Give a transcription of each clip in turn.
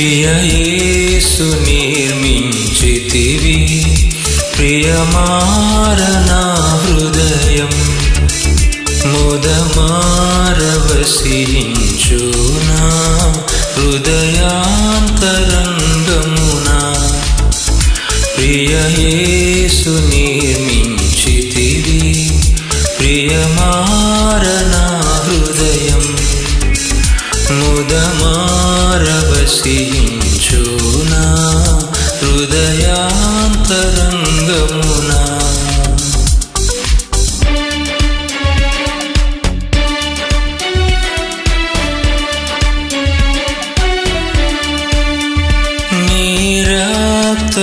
ప్రియయేసు నిర్మించితివి. ప్రియమారనా హృదయం ముదమారవసించునా హృదయాంతరంగమునా. ప్రియయేసు నిర్మించితివి. ప్రియమా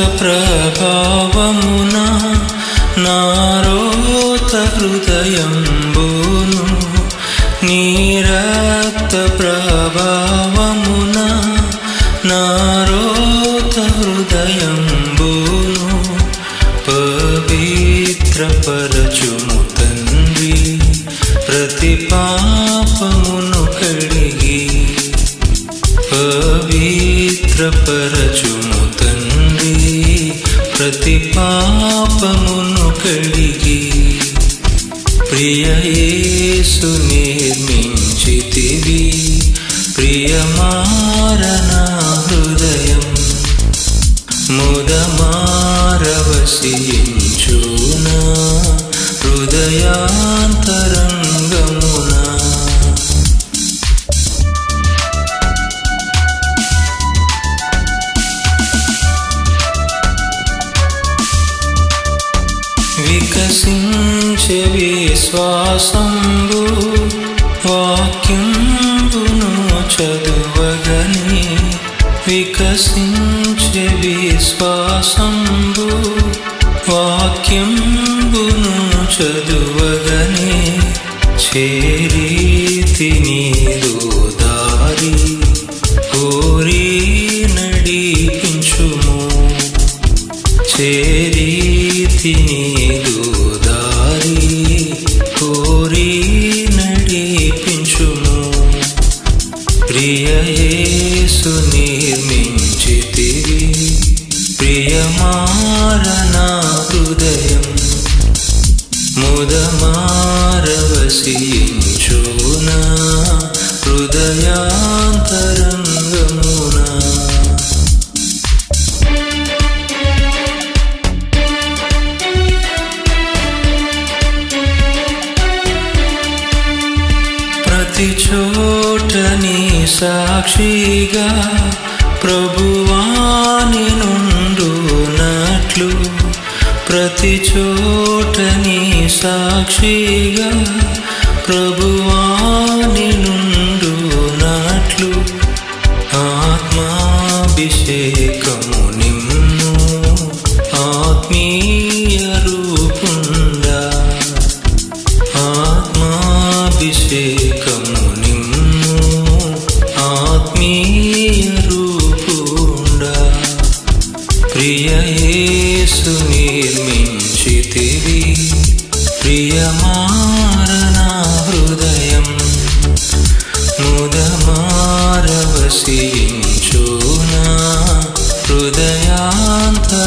ప్రభావమున నారోత హృదయంబును. నీరక్త ప్రభావమున నారోత హృదయంబును. పవిత్రపరచుము తండ్రి ప్రతి పాపమును కడిగి పవిత్రపరచుము తండ్రి ప్రతి పాపమును కడిగి ప్రియయేసు నిర్మించితివి. ప్రియమారనా హృదయం ముదమారవసించునా హృదయాంతరం వికసించే విశ్వాసంబు వాక్యంబును చదువగని వికసించే విశ్వాసంబు వాక్యంబును చదువగని చేరి తినీరు ప్రియమారనా హృదయం ముదమారవసించునా హృదయాంతరంగమునా ప్రతి చోటని సాక్షిగా ప్రభువాని నుండి నుండునట్లు ప్రతి చోటని సాక్షిగా ప్రభువాని నుండునట్లు ఆత్మాభిషేకము నిన్ను ఆత్మీయ రూపుండా. ఆత్మాభిషేకము నిన్ను ఆత్మీయ దర్శించునా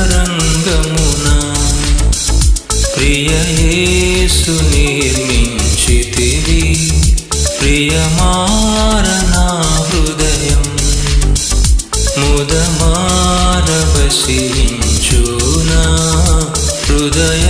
హృదయాంతరంగమున ప్రియయేసు నిర్మించితివి ప్రియమారనా హృదయం ముదమారవశించునా హృదయాంతరంగము